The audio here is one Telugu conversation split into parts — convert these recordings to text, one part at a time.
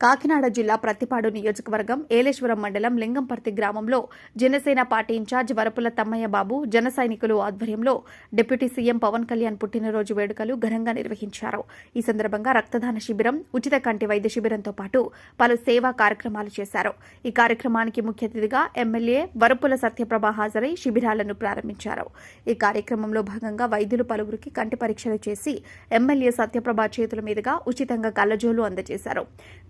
కాకినాడ జిల్లా ప్రత్తిపాడు నియోజకవర్గం ఏలేశ్వరం మండలం లింగంపర్తి గ్రామంలో Janasena party in charge Varupula Thammayya Babu జన సైనికులు ఆధ్వర్యంలో డిప్యూటీ సీఎం పవన్ కళ్యాణ్ పుట్టినరోజు వేడుకలు ఘనంగా నిర్వహించారు. ఈ సందర్భంగా రక్తదాన శిబిరం ఉచిత కంటి వైద్య శిబిరంతో పాటు పలు సేవా కార్యక్రమాలు చేశారు. ఈ కార్యక్రమానికి ముఖ్య అతిథిగా ఎమ్మెల్యే వరపుల సత్యప్రభ హాజరై శిబిరాలను ప్రారంభించారు. ఈ కార్యక్రమంలో భాగంగా వైద్యులు పలువురికి కంటి పరీక్షలు చేసి ఎమ్మెల్యే సత్యప్రభ చేతుల మీదుగా ఉచితంగా కళ్ళజోలు అందజేశారు.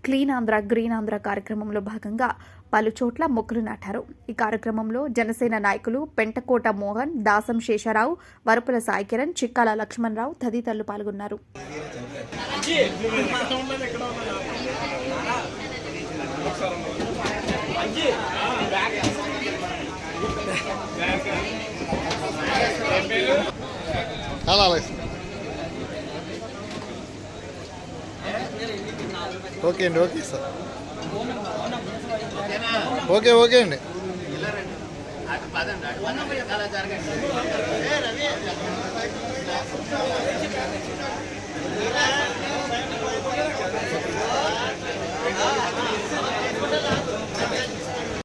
క్లీన్ ఆంధ్ర గ్రీన్ ఆంధ్ర కార్యక్రమంలో భాగంగా పలు చోట్ల మొక్కలు నాటారు. ఈ కార్యక్రమంలో జనసేన నాయకులు పెంటకోట మోహన్ దాసం శేషారావు వరపుల సాయికిరణ్ చిక్కాల లక్ష్మణరావు తదితరులు పాల్గొన్నారు. అలా అలాగే సార్. ఓకే అండి ఓకే సార్. ఓకే ఓకే అండి.